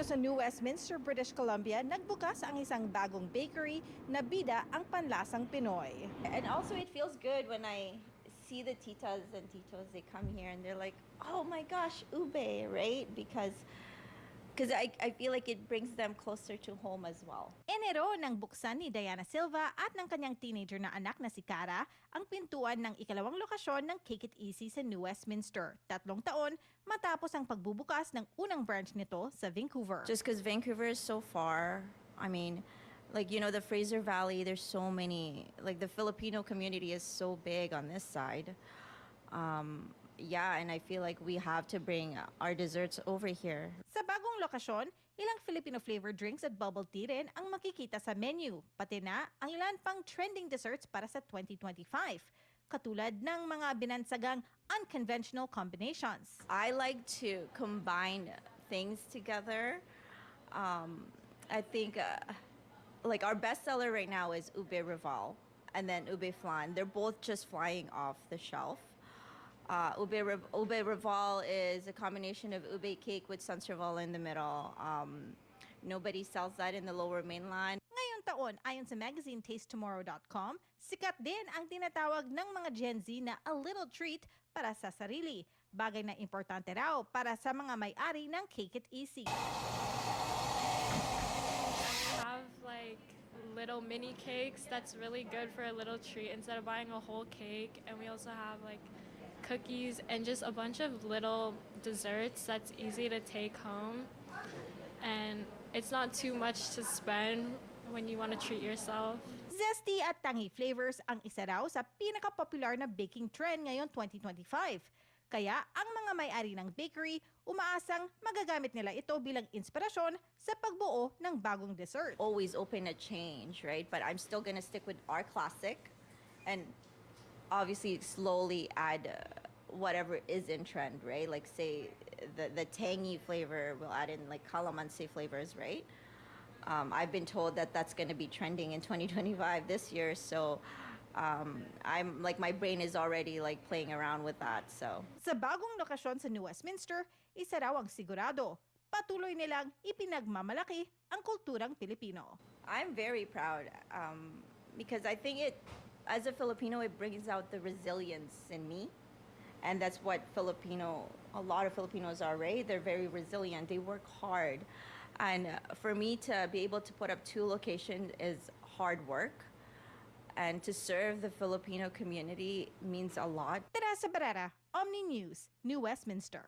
Dito sa New Westminster, British Columbia, nagbukas ang isang bagong bakery na bida ang panlasang Pinoy. And also, it feels good when I see the titas and titos. They come here and they're like, "Oh my gosh, ube!" Right? Because because I, I feel like it brings them closer to home as well. Enero nang buksan ni Diana Silva at ng kanyang teenager na anak na si Cara ang pintuan ng ikalawang lokasyon ng Cake It Easy sa New Westminster. Tatlong taon matapos ang pagbubukas ng unang branch nito sa Vancouver. Just because Vancouver is so far, I mean, like you know, the Fraser Valley. There's so many. Like the Filipino community is so big on this side. Um, yeah, and I feel like we have to bring our desserts over here. Sa bagong lokasyon, ilang Filipino flavored drinks at bubble tea rin ang makikita sa menu, pati na ang ilan pang trending desserts para sa 2025, katulad ng mga binansagang unconventional combinations. I like to combine things together. Um, I think uh, like our bestseller right now is ube rival and then ube flan. They're both just flying off the shelf. Uh, ube, Riv- ube rival is a combination of ube cake with sanserval in the middle. Um, nobody sells that in the lower mainland. Ngayong taon, ayon sa magazine TasteTomorrow.com, sikat din ang tinatawag ng mga Gen Z na a little treat para sa sarili. Bagay na importante raw para sa mga may-ari ng Cake It Easy. have like little mini cakes that's really good for a little treat instead of buying a whole cake and we also have like cookies and just a bunch of little desserts that's easy to take home and it's not too much to spend when you want to treat yourself Zesty at tangy flavors ang isa raw sa pinaka-popular na baking trend ngayon 2025. Kaya ang mga may-ari ng bakery umaasang magagamit nila ito bilang inspirasyon sa pagbuo ng bagong dessert. always open to change, right? But I'm still gonna stick with our classic, and obviously slowly add uh, whatever is in trend, right? Like say the the tangy flavor, we'll add in like calamansi flavors, right? Um, I've been told that that's gonna be trending in 2025 this year, so. Um, I'm like my brain is already like playing around with that. So Sa bagong lokasyon sa New Westminster, isa raw ang sigurado. Patuloy nilang ipinagmamalaki ang kulturang Pilipino. I'm very proud um, because I think it, as a Filipino, it brings out the resilience in me. And that's what Filipino, a lot of Filipinos are, right? They're very resilient, they work hard. And for me to be able to put up two locations is hard work. And to serve the Filipino community means a lot. Teresa Barrera, Omni News, New Westminster.